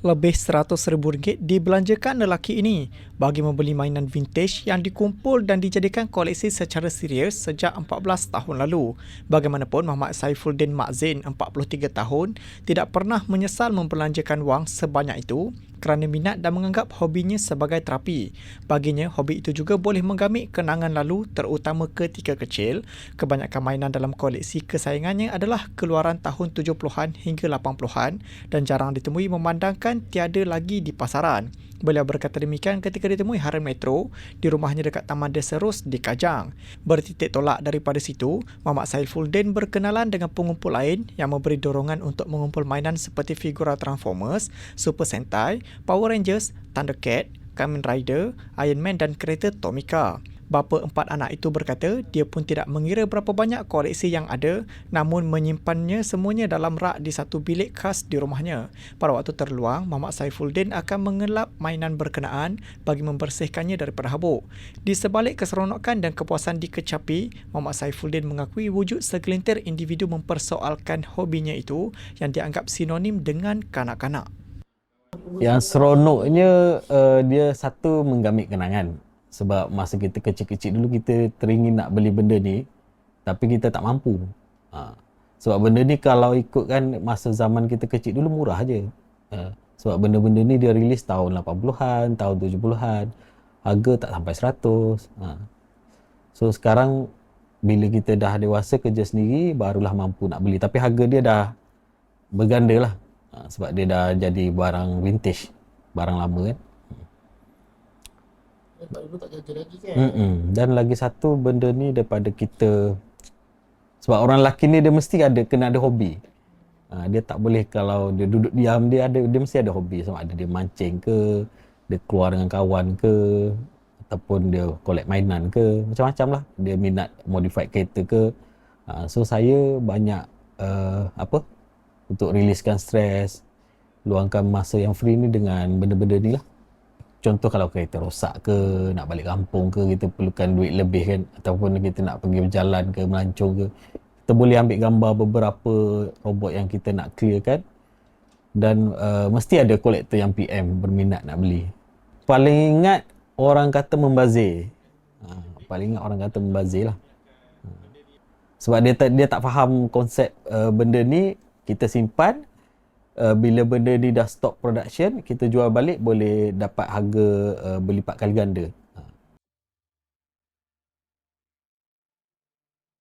Lebih RM100,000 dibelanjakan lelaki ini bagi membeli mainan vintage yang dikumpul dan dijadikan koleksi secara serius sejak 14 tahun lalu. Bagaimanapun, Muhammad Saifuddin Makzin, 43 tahun, tidak pernah menyesal membelanjakan wang sebanyak itu kerana minat dan menganggap hobinya sebagai terapi. Baginya, hobi itu juga boleh menggamit kenangan lalu terutama ketika kecil. Kebanyakan mainan dalam koleksi kesayangannya adalah keluaran tahun 70-an hingga 80-an dan jarang ditemui memandangkan tiada lagi di pasaran. Beliau berkata demikian ketika ditemui Harian Metro di rumahnya dekat Taman Deserus di Kajang. Bertitik tolak daripada situ, Muhammad Saifuddin berkenalan dengan pengumpul lain yang memberi dorongan untuk mengumpul mainan seperti figura Transformers, Super Sentai, Power Rangers, Thundercat, Kamen Rider, Iron Man dan kereta Tomica. Bapa empat anak itu berkata dia pun tidak mengira berapa banyak koleksi yang ada namun menyimpannya semuanya dalam rak di satu bilik khas di rumahnya. Pada waktu terluang, Muhammad Saifuddin akan mengelap mainan berkenaan bagi membersihkannya daripada habuk. Di sebalik keseronokan dan kepuasan dikecapi, Muhammad Saifuddin mengakui wujud segelintir individu mempersoalkan hobinya itu yang dianggap sinonim dengan kanak-kanak. Yang seronoknya uh, dia satu menggamit kenangan. Sebab masa kita kecil-kecil dulu kita teringin nak beli benda ni tapi kita tak mampu. Ha. sebab benda ni kalau ikutkan masa zaman kita kecil dulu murah je ha. sebab benda-benda ni dia rilis tahun 80-an tahun 70-an harga tak sampai 100 ha. so sekarang bila kita dah dewasa kerja sendiri barulah mampu nak beli. Tapi harga dia dah berganda lah ha. sebab dia dah jadi barang vintage barang lama kan sebab dulu tak jaga lagi kan Mm-mm. Dan lagi satu benda ni daripada kita sebab orang lelaki ni dia mesti ada kena ada hobi. Ha, dia tak boleh kalau dia duduk diam dia ada dia mesti ada hobi sama ada dia mancing ke, dia keluar dengan kawan ke ataupun dia collect mainan ke, macam-macam lah. Dia minat modified kereta ke. Ha, so saya banyak uh, apa? Untuk riliskan stres, luangkan masa yang free ni dengan benda-benda ni lah. Contoh kalau kereta rosak ke nak balik kampung ke kita perlukan duit lebih kan ataupun kita nak pergi berjalan ke melancong ke kita boleh ambil gambar beberapa robot yang kita nak clear kan dan uh, mesti ada kolektor yang PM berminat nak beli. Paling ingat orang kata membazir. Uh, paling ingat orang kata membazir lah. Uh, sebab dia tak, dia tak faham konsep uh, benda ni kita simpan uh, bila benda ni dah stop production kita jual balik boleh dapat harga uh, berlipat kali ganda